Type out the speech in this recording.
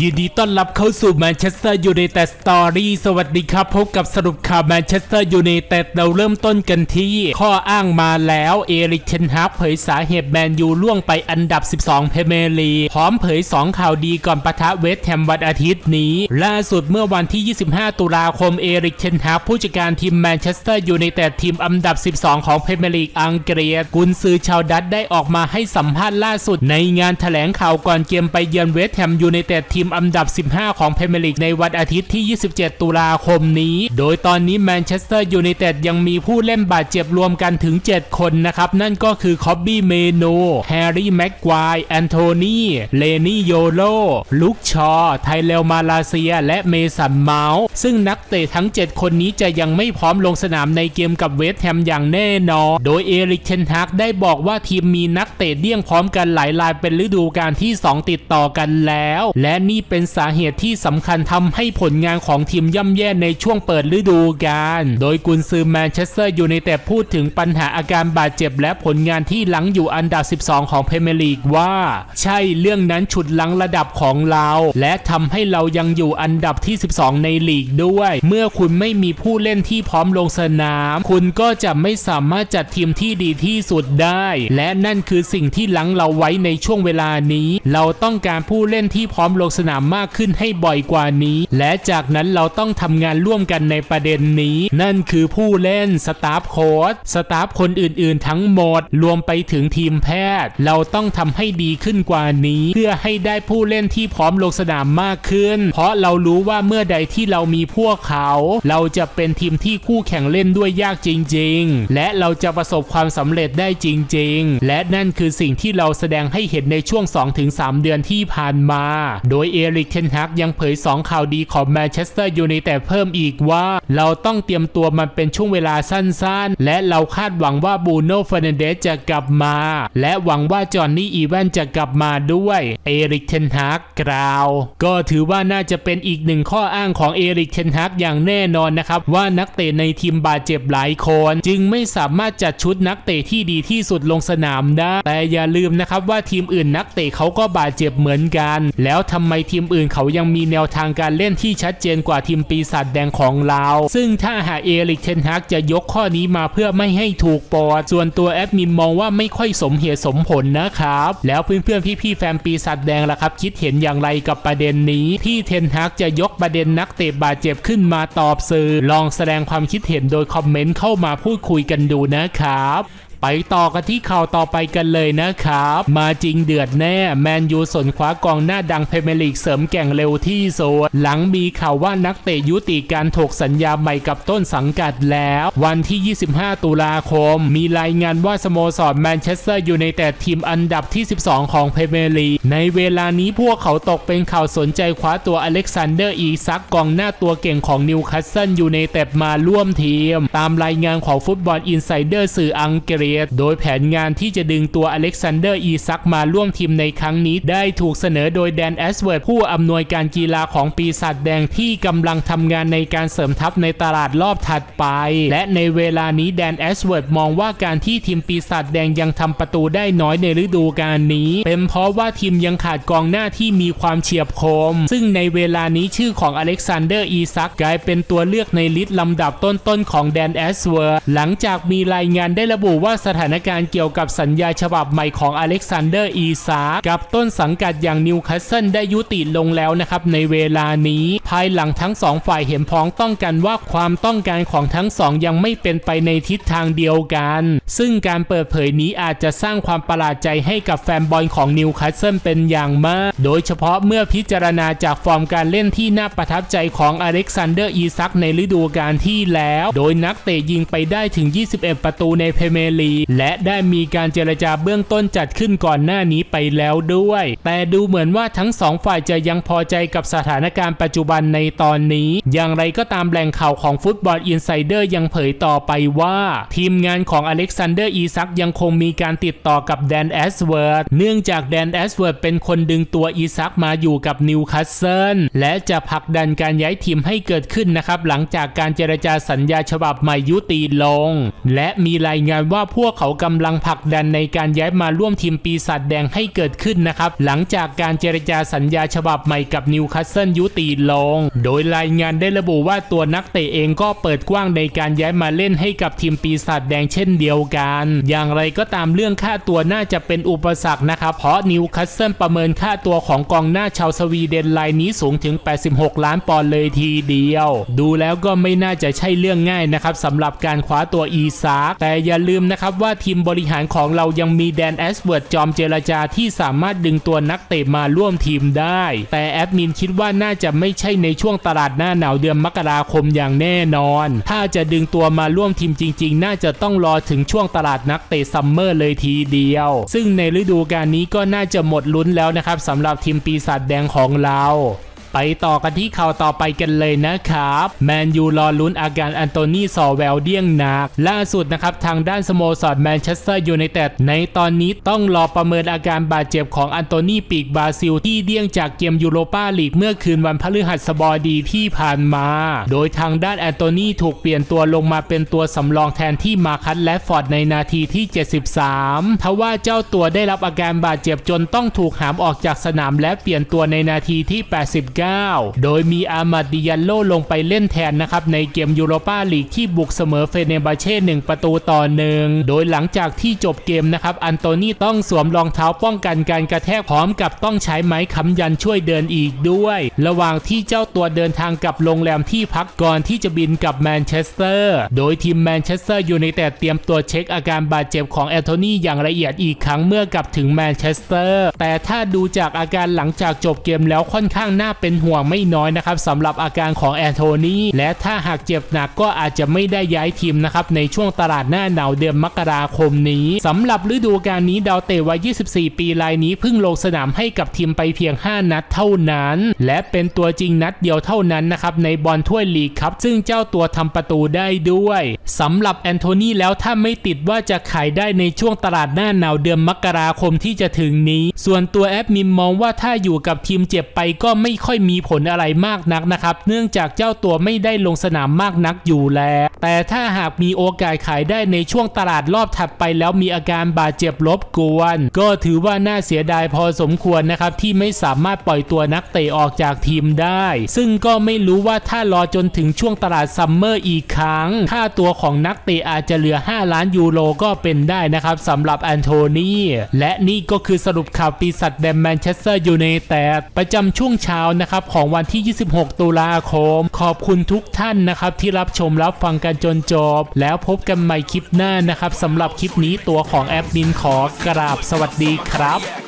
ยินดีต้อนรับเข้าสู่แมนเชสเตอร์ยูไนเต็ดสตอรี่สวัสดีครับ พบกับสรุปข่าวแมนเชสเตอร์ยูไนเต็ดเราเริ่มต้นกันที่ ข้ออ้างมาแล้วเอริกเทนฮากเผยสาเหตุแมนยูล่วงไปอันดับ 12 เพเมลีพร้อมเผย 2 ข่าวดีก่อนปะทะเวสแฮมวันอาทิตย์นี้ ล่าสุดเมื่อวันที่ 25 ตุลาคมเอริกเทนฮากผู้จัดการทีมแมนเชสเตอร์ยูไนเต็ดทีมอันดับ 12 ของเพเมลีอังกฤษกุนซือชาวดัตได้ออกมาให้สัมภาษณ์ล่าสุด ในงานแถลงข่าวก่อนเกมไปเยือนเวสแฮมยูไนเต็ดทีมอันดับ 15 ของพรีเมียร์ลีกในวันอาทิตย์ที่ 27 ตุลาคมนี้ โดยตอนนี้แมนเชสเตอร์ยูไนเต็ดยังมีผู้เล่นบาดเจ็บรวมกันถึง 7 คนนะครับ นั่นก็คือคอบบี้เมโนแฮร์รี่แม็กควายแอนโทนีเลนี่โยโลลุกชอ ไทเลลมาลาเซีย และเมสันเมาส์ซึ่งนักเตะทั้ง 7 คนนี้จะยังไม่พร้อมลงสนามในเกมกับเวสต์แฮมอย่างแน่นอน โดยเอริกเทนฮากได้บอกว่าทีมมีนักเตะเดี่ยงพร้อมกันหลายรายเป็นฤดูกาลที่ 2 ติดต่อกันแล้ว และนี่เป็นสาเหตุที่สำคัญทำให้ผลงานของทีมย่ำแย่ในช่วงเปิดฤดูกาล โดยกุนซือแมนเชสเตอร์ยูไนเต็ดพูดถึงปัญหาอาการบาดเจ็บและผลงานที่หลังอยู่อันดับ 12 ของพเมลีกว่า ใช่เรื่องนั้นฉุดหลังระดับของเรา และทำให้เรายังอยู่อันดับที่ 12 ในลีกด้วย เมื่อคุณไม่มีผู้เล่นที่พร้อมลงสนาม คุณก็จะไม่สามารถจัดทีมที่ดีที่สุดได้ และนั่นคือสิ่งที่หลังเราไว้ในช่วงเวลานี้ เราต้องการผู้เล่นที่พร้อมลงสนามมากขึ้นให้บ่อยกว่านี้ และจากนั้นเราต้องทำงานร่วมกันในประเด็นนี้ นั่นคือผู้เล่นสตาฟโค้ชสตาฟคนอื่นๆ ทั้งหมด รวมไปถึงทีมแพทย์ เราต้องทำให้ดีขึ้นกว่านี้ เพื่อให้ได้ผู้เล่นที่พร้อมลงสนามมากขึ้น เพราะเรารู้ว่าเมื่อใดที่เรามีพวกเขา เราจะเป็นทีมที่คู่แข่งเล่นด้วยยากจริง ๆ และเราจะประสบความสำเร็จได้จริง ๆ และนั่นคือสิ่งที่เราแสดงให้เห็นในช่วง 2-3 เดือนที่ผ่านมา โดยเอริกเทนฮักยังเผย 2 ข่าวดีของแมนเชสเตอร์ยูไนเต็ดเพิ่มอีกว่า เราต้องเตรียมตัวมันเป็นช่วงเวลาสั้นๆ และเราคาดหวังว่าบูโน่เฟร์นันเดสจะกลับมา และหวังว่าจอห์นนี่อีแวนจะกลับมาด้วยเอริกเทนฮักกล่าว ก็ถือว่าน่าจะเป็นอีกหนึ่งข้ออ้างของเอริกเทนฮักอย่างแน่นอนนะครับ ว่านักเตะในทีมบาดเจ็บหลายคน จึงไม่สามารถจัดชุดนักเตะที่ดีที่สุดลงสนามได้แต่อย่าลืมนะครับว่าทีมอื่นนักเตะเขาก็บาดเจ็บเหมือนกัน แล้วทำไมทีมอื่นเขายังมีแนวทางการเล่นที่ชัดเจนกว่าทีมปีศาจแดงของเราซึ่งถ้าหากเอริกเทนฮักจะยกข้อนี้มาเพื่อไม่ให้ถูกปอด ส่วนตัวแอดมินมองว่าไม่ค่อยสมเหตุสมผลนะครับ แล้วเพื่อนๆพี่ๆแฟนปีศาจแดงล่ะครับ คิดเห็นอย่างไรกับประเด็นนี้ที่เทนฮักจะยกประเด็นนักเตะบาดเจ็บขึ้นมาตอบสื่อ ลองแสดงความคิดเห็นโดยคอมเมนต์เข้ามาพูดคุยกันดูนะครับ ไปต่อกันที่ข่าวต่อไปกันเลยนะครับ มาจริงเดือดแน่ แมนยูสนคว้ากองหน้าดังเพเมลีกเสริมแก่งเร็วที่สุดหลังมีข่าวว่านักเตะยุติการถกสัญญาใหม่กับต้นสังกัดแล้ว วันที่ 25 ตุลาคม มีรายงานว่าสโมสรแมนเชสเตอร์ยูไนเต็ดทีมอันดับที่ 12 ของเพเมลีในเวลานี้พวกเขาตกเป็นข่าวสนใจคว้าตัวอเล็กซานเดอร์อีซักกองหน้าตัวเก่งของนิวคาสเซิลยูไนเต็ดมาร่วมทีม ตามรายงานของฟุตบอลอินไซเดอร์สื่ออังกฤษโดยแผนงานที่จะดึงตัวอเล็กซานเดอร์อีซักมาร่วมทีมในครั้งนี้ ได้ถูกเสนอโดยแดนแอสเวิร์ดผู้อำนวยการกีฬาของปีศาจแดงที่กำลังทำงานในการเสริมทัพในตลาดรอบถัดไป และในเวลานี้แดนแอสเวิร์ดมองว่าการที่ทีมปีศาจแดงยังทำประตูได้น้อยในฤดูกาลนี้ เป็นเพราะว่าทีมยังขาดกองหน้าที่มีความเฉียบคม ซึ่งในเวลานี้ชื่อของอเล็กซานเดอร์อีซักกลายเป็นตัวเลือกในลิสต์ลำดับต้นๆของแดนแอสเวิร์ดหลังจากมีรายงานได้ระบุว่าสถานการณ์เกี่ยวกับสัญญาฉบับใหม่ของอเล็กซานเดอร์อีซากับต้นสังกัดอย่างนิวคาสเซิลได้ยุติลงแล้วนะครับในเวลานี้ ภายหลังทั้งสองฝ่ายเห็นพ้องต้องกันว่าความต้องการของทั้งสองยังไม่เป็นไปในทิศทางเดียวกัน ซึ่งการเปิดเผยนี้อาจจะสร้างความประหลาดใจให้กับแฟนบอลของนิวคาสเซิลเป็นอย่างมาก โดยเฉพาะเมื่อพิจารณาจากฟอร์มการเล่นที่น่าประทับใจของอเล็กซานเดอร์อีซักในฤดูกาลที่แล้ว โดยนักเตะยิงไปได้ถึง 21 ประตูในเพเมลีรีและได้มีการเจรจาเบื้องต้นจัดขึ้นก่อนหน้านี้ไปแล้วด้วย แต่ดูเหมือนว่าทั้งสองฝ่ายจะยังพอใจกับสถานการณ์ปัจจุบันในตอนนี้ อย่างไรก็ตามแหล่งข่าวของฟุตบอลอินไซเดอร์ยังเผยต่อไปว่า ทีมงานของอเล็กซานเดอร์อีซักยังคงมีการติดต่อกับแดนแอสเวิร์ดเนื่องจากแดนแอสเวิร์ดเป็นคนดึงตัวอีซักมาอยู่กับนิวคาสเซิลและจะผลักดันการย้ายทีมให้เกิดขึ้นนะครับ หลังจากการเจรจาสัญญาฉบับใหม่ยุติลง และมีรายงานว่าผพวกเขากำลังผลักดันในการย้ายมาร่วมทีมปีศาจแดงให้เกิดขึ้นนะครับ หลังจากการเจรจาสัญญาฉบับใหม่กับนิวคาสเซิลยุติลง โดยรายงานได้ระบุว่าตัวนักเตะเองก็เปิดกว้างในการย้ายมาเล่นให้กับทีมปีศาจแดงเช่นเดียวกัน อย่างไรก็ตามเรื่องค่าตัวน่าจะเป็นอุปสรรคนะครับ เพราะนิวคาสเซิลประเมินค่าตัวของกองหน้าชาวสวีเดนรายนี้สูงถึง 86 ล้านปอนด์เลยทีเดียว ดูแล้วก็ไม่น่าจะใช่เรื่องง่ายนะครับสำหรับการคว้าตัวอีซากแต่อย่าลืมนะครับับว่าทีมบริหารของเรายังมีแดนแอสเวิร์ดจอมเจรจาที่สามารถดึงตัวนักเตะมาร่วมทีมได้ แต่แอดมินคิดว่าน่าจะไม่ใช่ในช่วงตลาดหน้าหนาวเดือนมกราคมอย่างแน่นอน ถ้าจะดึงตัวมาร่วมทีมจริง ๆ น่าจะต้องรอถึงช่วงตลาดนักเตะซัมเมอร์เลยทีเดียว ซึ่งในฤดูกาลนี้ก็น่าจะหมดลุ้นแล้วนะครับสำหรับทีมปีศาจแดงของเรา ไปต่อกันที่ข่าวต่อไปกันเลยนะครับ แมนยูรอลุ้นอาการอันโตนีสอแวลเดียงหนัก ล่าสุดนะครับ ทางด้านสโมสรแมนเชสเตอร์ยูไนเต็ดในตอนนี้ต้องรอประเมินอาการบาดเจ็บของอันโตนีปีกบราซิล ที่เดี้ยงจากเกมยูโรปาลีกเมื่อคืนวันพฤหัสบดีที่ผ่านมา โดยทางด้านแอนโตนีถูกเปลี่ยนตัวลงมาเป็นตัวสำรองแทนที่มาคัตและฟอร์ดในนาทีที่ 73ทว่าเจ้าตัวได้รับอาการบาดเจ็บจนต้องถูกหามออกจากสนามและเปลี่ยนตัวในนาทีที่ 89โดยมีอามาดิยันโลลงไปเล่นแทนนะครับในเกมยูโรปาลีกที่บุกเสมอเฟเนบาเช่หนึ่งประตูต่อหนึ่งโดยหลังจากที่จบเกมนะครับอันโตนีต้องสวมรองเท้าป้องกันการกระแทกพร้อมกับต้องใช้ไม้ค้ำยันช่วยเดินอีกด้วย ระหว่างที่เจ้าตัวเดินทางกลับโรงแรมที่พักก่อนที่จะบินกลับแมนเชสเตอร์ โดยทีมแมนเชสเตอร์ยูไนเต็ดเตรียมตัวเช็คอาการบาดเจ็บของแอนโทนีอย่างละเอียดอีกครั้งเมื่อกลับถึงแมนเชสเตอร์ แต่ถ้าดูจากอาการหลังจากจบเกมแล้วค่อนข้างน่าเป็น็นห่วงไม่น้อยนะครับสำหรับอาการของแอนโทนีและถ้าหากเจ็บหนักก็อาจจะไม่ได้ย้ายทีมนะครับในช่วงตลาดหน้าหนาวเดือนมกราคมนี้สำหรับฤดูกาลนี้ดาวเตะวัย 24 ปีรายนี้เพิ่งลงสนามให้กับทีมไปเพียง 5 นัดเท่านั้น และเป็นตัวจริงนัดเดียวเท่านั้นนะครับในบอลถ้วยลีกครับ ซึ่งเจ้าตัวทำประตูได้ด้วยสำหรับแอนโทนีแล้วถ้าไม่ติดว่าจะขายได้ในช่วงตลาดหน้าหนาวเดือนมกราคมที่จะถึงนี้ ส่วนตัวแอดมินมองว่าถ้าอยู่กับทีมเจ็บไปก็ไม่ค่อยมีผลอะไรมากนักนะครับ เนื่องจากเจ้าตัวไม่ได้ลงสนามมากนักอยู่แล้ว แต่ถ้าหากมีโอกาสขายได้ในช่วงตลาดรอบถัดไปแล้วมีอาการบาดเจ็บรบกวน ก็ถือว่าน่าเสียดายพอสมควรนะครับที่ไม่สามารถปล่อยตัวนักเตะออกจากทีมได้ ซึ่งก็ไม่รู้ว่าถ้ารอจนถึงช่วงตลาดซัมเมอร์อีกครั้งค่าตัวของนักเตะอาจจะเหลือ 5 ล้านยูโรก็เป็นได้นะครับสำหรับแอนโทนีและนี่ก็คือสรุปข่าวปีศาจแดนแมนเชสเตอร์ยูไนเต็ดประจำช่วงเช้านะครับของวันที่ 26 ตุลาคม ขอบคุณทุกท่านนะครับที่รับชมรับฟังกันจนจบ แล้วพบกันใหม่คลิปหน้านะครับสำหรับคลิปนี้ตัวของแอดมินขอกราบสวัสดีครับ